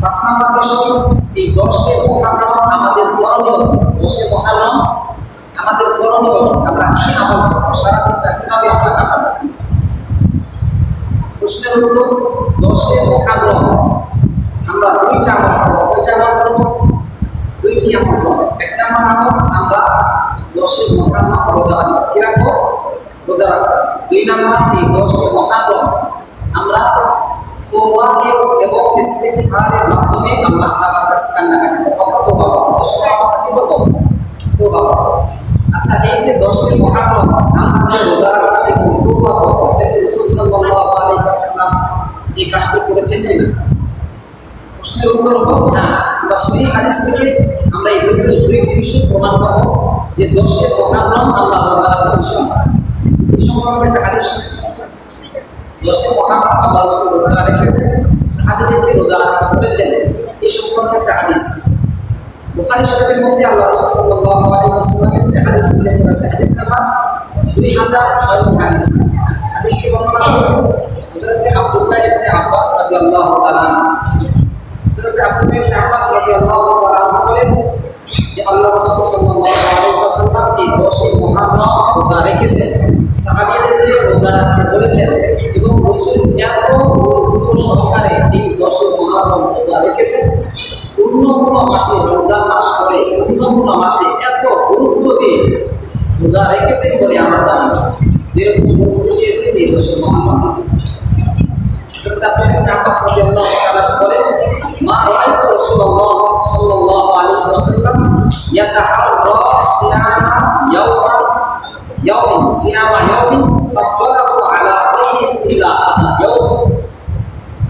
পাঁচ নম্বর বিষয় এই দশে মহারম আমাদের করণীয়, দশে মহারম আমাদের করণীয়, আমরা কি আমল করব? সারাদিনটা কীভাবে আমরা কাটাবো? প্রশ্নের উত্তর, দশে মহারম আমরা দুইটা আমল করব। কয়টা আমল করব? দুইটি আমল করব। এক নম্বর আমল আমরা দশে মহারম রোজা রাখব। কি রোজা রাখব। দুই নম্বর, এই দশে মহারম আমরা তোবা এবং ইস্তিগফারের মাধ্যমে আল্লাহ তাআলার কাছে কান্নাকাটি কত তোবা করব দশে আমরা কি করব? তোবা আচ্ছা এই যে দশে মহারম আমরা যে রোজা রাখব তোবা করব, এটা রাসূল সাল্লাল্লাহু আলাইহি ওয়াসাল্লাম এই কাজটি করেছেন কিনা? প্রশ্নের উত্তর হলো হ্যাঁ আমরা থেকে আমরা এই দুই দুইটি প্রমাণ পাবো যে দশে মহারম রোজা রাখব এই সম্পর্কে একটা হাদিস দশে মহান আল্লাহ রাসূল রোজা রেখেছেন সাহাবিদেরকে রোজা রাখতে এই সম্পর্কে একটা হাদিস। বুখারী শরীফের মধ্যে আল্লাহ রাসূল সাল্লাল্লাহু আলাইহি ওয়াসাল্লামের একটা হাদিস উল্লেখ করেছে। হাদিস নাম্বার 2006 হাদিস। হাদিসটি বর্ণনা করেছেন হযরত আব্দুল্লাহ আব্বাস রাদিয়াল্লাহু তাআলা সহকারে এই দশে মহারম রোজা রেখেছেন অন্য কোনো মাসে রমজান মাস পরে অন্য কোনো মাসে এত গুরুত্ব দিয়ে রোজা রেখেছেন বলে আমরা জানি। যেরকম গুরুত্ব দিয়েছেন এই দশে মহারম বলেন, মা সিয়ামা ইয়াওমিন ফাদলাহু আলা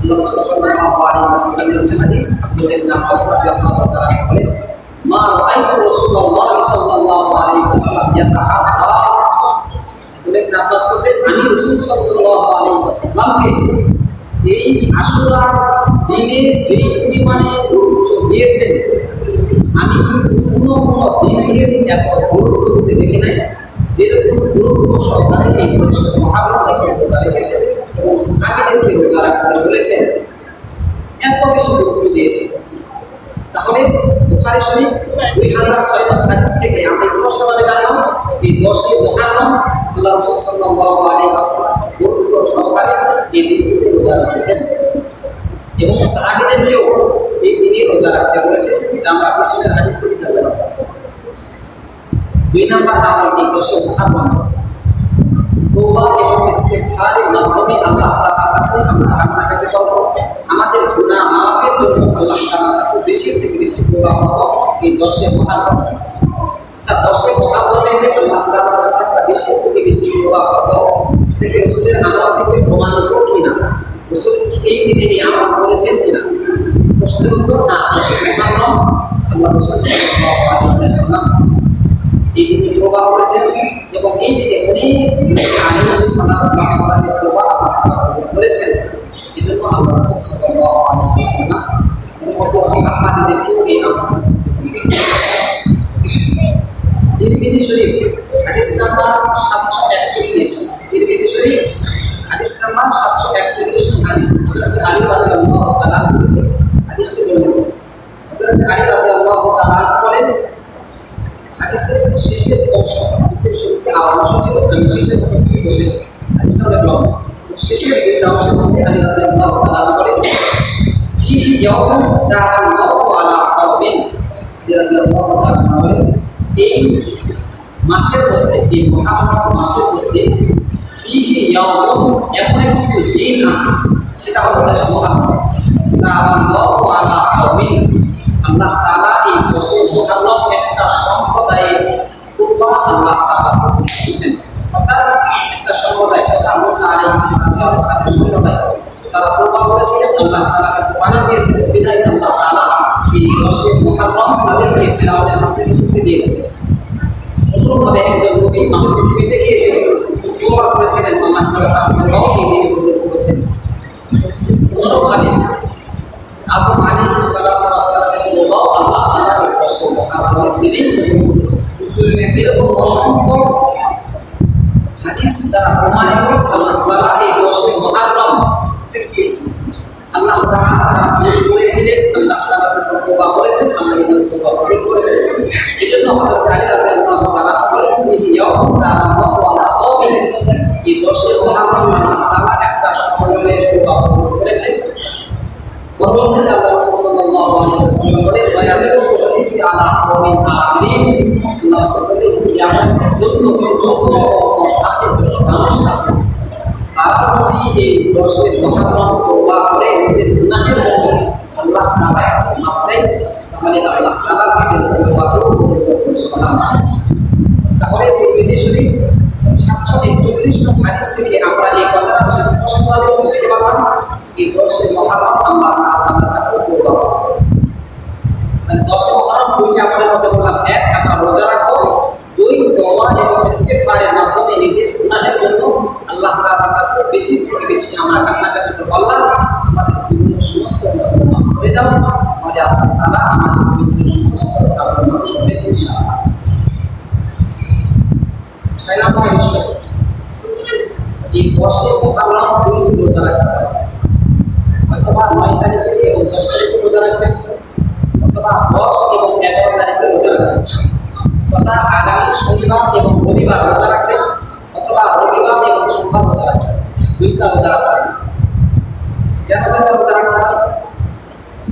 Alaihi wasallam dalam hadis Abdullah bin Abbas radhiyallahu taala beliau ma raaitu Rasulullah sallallahu alaihi wasallam yatahabba Abdullah bin Abbas বলেন আমি রাসূল সাল্লাল্লাহু আলাইহি এই আশুরার দিনে যেই পরিমাণে দিয়েছেন আমি কোনো দিনকে এত গুরুত্ব দিতে দেখি নাই যেরকম গুরুত্ব সহকারে এই রোজা রেখেছেন এবং সাহাবিদেরকে রোজা রাখতে বলেছেন, এত বেশি গুরুত্ব দিয়েছে। তাহলে বুখারি শরীফ এই দশই মহারম গুরুত্ব সহকারে এই দিনটিতে রোজা রেখেছেন। এবং সাহাবিদেরকেও এই দিনে রোজা রাখতে বলেছে যা আমরা পিছনের হাদিস থেকে দুই নম্বর আমল এই দশে মহারম এবং ইস্তেগফারের মাধ্যমে আল্লাহ তাআলার কাছে আমরা কান্নাকাটি করব, আমাদের গুনাহ মাফের জন্য আল্লাহ তাআলার কাছে বেশি থেকে বেশি তওবা করব, এই আচ্ছা দশে মহারমে যে আল্লাহ তাআলার কাছে থেকে বেশি তওবা করব। থেকে রসুলের আমল থেকে প্রমাণিত কিনা? রসুল কি এই দিনে এই করেছেন কিনা? প্রশ্নের তোবা করেছেন এবং এই দিনে অনেক কবুল করেছেন। এই জন্য আল্লাহ উম্মত এই আমল তিরমিজি শরীফ, হাদিস নাম্বার 741 তিরমিজি শরীফ, হাদিস নাম্বার 741 হাদিস আলী রাদিয়াল্লাহু তাআলা থেকে হাদিসটি বর্ণিত হযরত আলী রাদিয়াল্লাহু তাআলা বলেন হাদিসের শেষের অংশ হাদিসের শুরুতে আর অংশ ছিল আমি শেষের বলেছি হাদিসটা অনেক লম্বা শেষের দুইটা অংশের মধ্যে আলী রাদিয়াল্লাহু তাআলা বলেন ফি ইয়াউম তাআল্লাহু আলা কওমিন আলী রাদিয়াল্লাহু তাআলা বলেন এই মাসের মধ্যে এই মহারম মাসের মধ্যে ফিহি ইয়াউম এমন একটি আল্লাহ একটা সম্প্রদায়ের আল্লাহ আল্লাহ তাআলার কাছে পানা চেয়েছিলেন, বিদায় আল্লাহ অসংখ্য হাদিস দ্বারা প্রমাণিত আল্লাহ তাআলা এই দশে মহারম করেছেন আল্লাহ আছে মানুষ আছে তারা যদি এই দশের মহাপ্রাণ তাহলে আল্লাহ তাআলা তাদের করবেন সুবহানাল্লাহ তাহলে তিরমিজি শরীফ সাতশো একচল্লিশ নং হাদিস থেকে আমরা এই কথাটা সুস্পষ্টভাবে বুঝতে পারলাম এই দশে মহারম আল্লাহ তাআলার কাছে করব। মানে দশে মহারম দুইটা আমলের কথা বললাম। এক, আমরা রোজা রাখব। দুই তওবা এবং ইস্তেগফারের মাধ্যমে নিজের গুনাহের জন্য আল্লাহ তাআলার কাছে বেশি থেকে বেশি আমরা কান্নাকাটি করতে পারলাম। আমাদের জীবনের সমস্ত করে দাও। তাহলে আল্লাহ তাআলা আমাদের জীবনের সমস্ত কারণ মাফ করে ইনশাআল্লাহ ছয় নম্বর বিষয় এই দশে মহারম দুইটি রোজা রাখতে হবে অথবা নয় তারিখে এবং দশ তারিখে রোজা রাখতে হবে অথবা দশ এবং এগারো তারিখে রোজা রাখতে হবে তথা আগামী শনিবার এবং রবিবার রোজা রাখবে অথবা রবিবার এবং সোমবার রোজা রাখবে দুইটা রোজা রাখতে হবে কেন দুইটা রোজা রাখতে হয়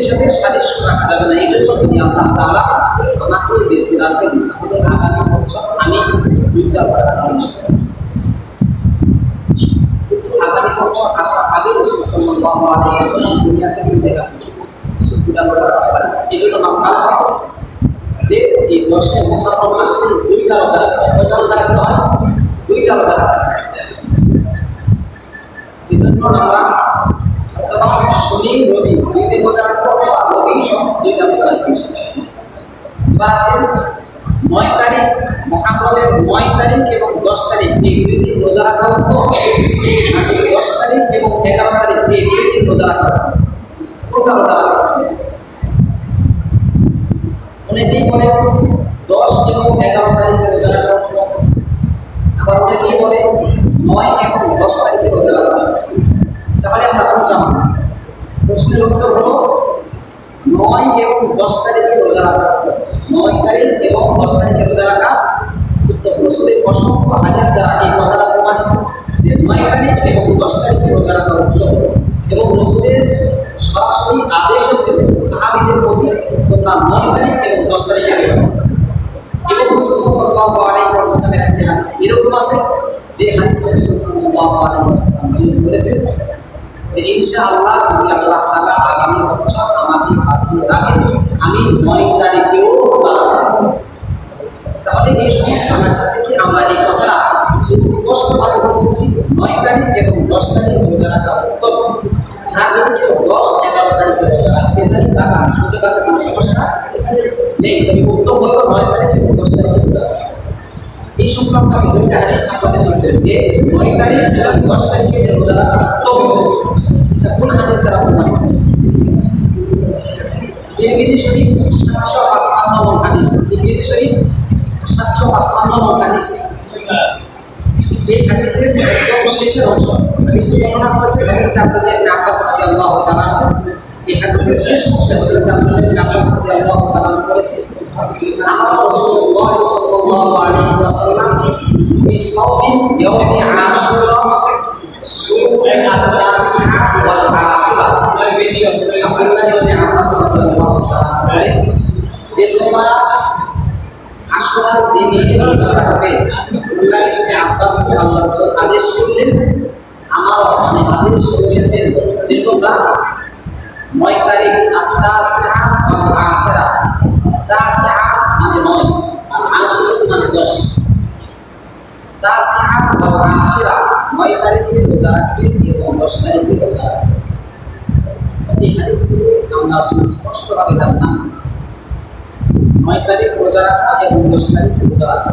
ইহুদিদের সাথে সাদৃশ্য রাখা যাবে না। এই জন্য তিনি আল্লাহ তাআলা আমাকে বেশি রাখেন। তাহলে আগামী বছর আমি চেষ্টা করব। কিন্তু আগামী বছর আসার আগে রসুল সাল্লাল্লাহু আলাইহি ওয়াসাল্লাম দুনিয়া থেকে জন্য আমরা শনি রবি দুই দিন রোজা অথবা রবি দুইটা আসেন নয় তারিখ মহাপ্রভের নয় তারিখ এবং দশ তারিখ এই দুই দিন রোজা রাখা হতো দশ তারিখ এবং এগারো তারিখ এই দুই দিন রোজা রাখা হতো কোনটা রোজা রাখা হতো অনেকেই বলে দশ এবং এগারো তারিখে রোজা রাখা হতো আবার অনেকেই বলে নয় এবং দশ তারিখে রোজা রাখা হতো তাহলে আমরা কোনটা মানব প্রশ্নের উত্তর হলো নয় এবং দশ তারিখে রোজা রাখা নয় তারিখ এবং দশ তারিখে রোজা রাখা উত্তর রসুলের অসংখ্য হাদিস দ্বারা এই কথাটা প্রমাণিত যে নয় তারিখ এবং দশ তারিখে রোজা রাখা উত্তম এবং রসুলের সরাসরি আদেশও ছিল সাহাবিদের প্রতি তোমরা নয় তারিখ এবং দশ তারিখে। এবং রসুল সাল্লাল্লাহু আলাইহি ওয়াসাল্লামের একটি হাদিস এরকম আছে যে হাদিসে রসুল বলেছেন যে ইনশাআল্লাহ যদি আল্লাহ তাআলা আগামী বছর বাঁচিয়ে আমি নয় তারিখেও তাহলে এই সমস্ত হাদিস থেকে আমরা এই কথাটা সুস্পষ্টভাবে বুঝতেছি নয় তারিখ এবং দশ তারিখ রোজা রাখা উত্তম। হ্যাঁ যদি কেউ দশ, এগারো তারিখে রোজা রাখতে চাই রাখার সুযোগ আছে, কোনো সমস্যা নেই। তবে উত্তম হলো নয় তারিখ এবং দশ তারিখে রোজা এই সংক্রান্ত আমি দুইটা হাদিস আপনাদের বলতেন যে নয় তারিখ এবং দশ তারিখে যে রোজা রাখা উত্তম। শরীফ, সাতশো পাঁচপান্ন নং হাদিস। তিরমিজি শরীফ, সাতশো পাঁচপান্ন নং হাদিস। এই হাদিসের একদম শেষের অংশ। হাদিসটি বর্ণনা করেছে হযরত আব্দুল্লাহ ইবনে আব্বাস রাদিয়াল্লাহু তাআলা এই হাদিসের শেষ অংশে হযরত আব্দুল্লাহ ইবনে আব্বাস রাদিয়াল্লাহু তাআলা বলেছে, আমার রাসূলুল্লাহ সাল্লাল্লাহু আলাইহি ওয়াসাল্লাম বিসাওমি ইয়াউমি আব্বাসকে আল্লাহ রাসূল আদেশ করলেন, আমার মানে আদেশ করেছেন যে তোমরা নয় তারিখ ওয়াল আশিরা। মানে নয় আশিরা মানে দশ। ওয়াল আশিরা নয় তারিখে রোজা রাখবে এবং দশ তারিখে রোজা রাখবে এই হাদিস থেকে আমরা সুস্পষ্টভাবে জানলাম নয় তারিখ রোজা রাখা এবং দশ তারিখ রোজা রাখা।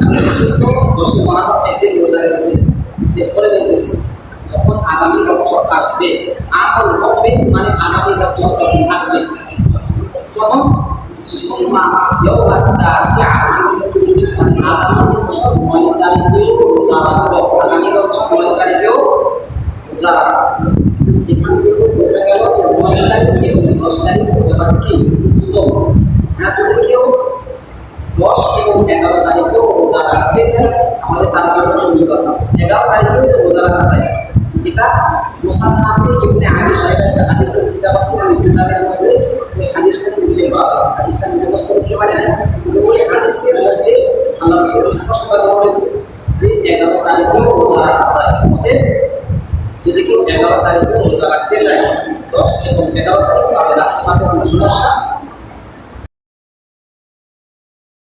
তো দশে মহারম একদিন রোজা রেখেছে এরপরে বলতেছি যখন আগামী আসবে আমল মুকবিল মানে আগামী বছর যখন আসবে, তখন মানে আগামী বছর নয় তারিখেও রোজা রাখব আগামী বছর নয় তারিখেও এবং দশ তারিখ রোজা রাখা উত্তম হ্যাঁ যদি এগারো তারিখেও রাখতে চায় আমাদের তার জন্য সুযোগ আছে। এগারো তারিখেও তো রোজা রাখা যায়। এটা মুসান্নাফে ইবনে আলী ওই কিতাবের মধ্যে ওই উল্লেখ হাদিসটা পারে না ওই হাদিসের মধ্যে আল্লাহ রসুল স্পষ্টভাবে যে এগারো তারিখেও রোজা রাখা যায়। যদি কেউ এগারো তারিখে রোজা রাখতে চায়, দশ এবং এগারো তারিখ তাহলে রাখতে কোনো সমস্যা